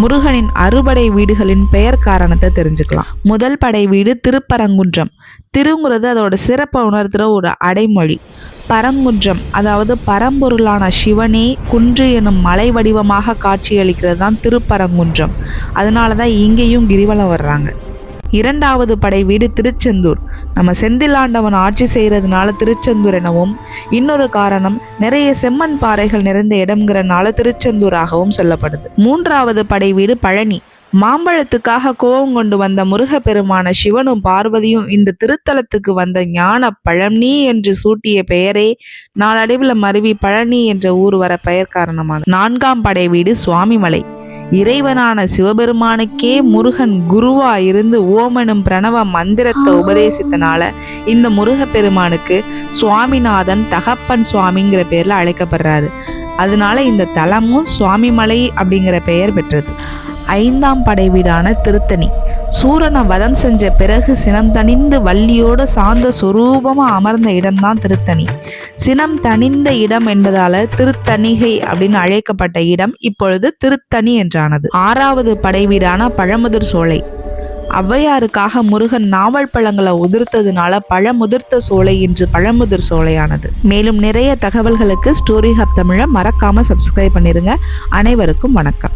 முருகனின் அறுபடை வீடுகளின் பெயர் காரணத்தை தெரிஞ்சுக்கலாம். முதல் படை வீடு திருப்பரங்குன்றம். திருங்கிறது அதோட சிறப்பை உணர்த்துகிற ஒரு அடைமொழி. பரங்குன்றம் அதாவது பரம்பொருளான சிவனே குன்று எனும் மலை வடிவமாக காட்சியளிக்கிறது தான் திருப்பரங்குன்றம். அதனால தான் இங்கேயும் கிரிவலம் வர்றாங்க. இரண்டாவது படை வீடு திருச்செந்தூர். நம்ம செந்திலாண்டவன் ஆட்சி செய்கிறதுனால திருச்செந்தூர் எனவும் இன்னொரு காரணம் நிறைய செம்மண் பாறைகள் நிறைந்த இடம்ங்கிறனால திருச்செந்தூராகவும் சொல்லப்படுது. மூன்றாவது படை வீடு பழனி. மாம்பழத்துக்காக கோபம் கொண்டு வந்த முருகப்பெருமான சிவனும் பார்வதியும் இந்த திருத்தலத்துக்கு வந்த ஞான பழனி என்று சூட்டிய பெயரே நாளடைவில் மருவி பழனி என்ற ஊர் வர பெயர் காரணமான நான்காம் படை வீடு சுவாமிமலை. இறைவனான சிவபெருமானுக்கே முருகன் குருவா இருந்து ஓமனும் பிரணவ மந்திரத்தை உபதேசித்தனால இந்த முருகப்பெருமானுக்கு சுவாமிநாதன் தகப்பன் சுவாமிங்கிற பேர்ல அழைக்கப்படுறாரு. அதனால இந்த தலமும் சுவாமிமலை அப்படிங்கிற பெயர் பெற்றது. ஐந்தாம் படைவீடான திருத்தணி. சூரனை வதம் செஞ்ச பிறகு சினம் தணிந்து வள்ளியோட சார்ந்த சுரூபமாக அமர்ந்த இடம்தான் திருத்தணி. சினம் தணிந்த இடம் என்பதால திருத்தணிகை அப்படின்னு அழைக்கப்பட்ட இடம் இப்பொழுது திருத்தணி என்றானது. ஆறாவது படைவீடான பழமுதிர் சோலை. ஔவையாருக்காக முருகன் நாவல் பழங்களை உதிர்த்ததுனால பழமுதிர்த்த சோலை இன்று பழமுதிர் சோலையானது. மேலும் நிறைய தகவல்களுக்கு ஸ்டோரி ஹப் தமிழை மறக்காம சப்ஸ்கிரைப் பண்ணிருங்க. அனைவருக்கும் வணக்கம்.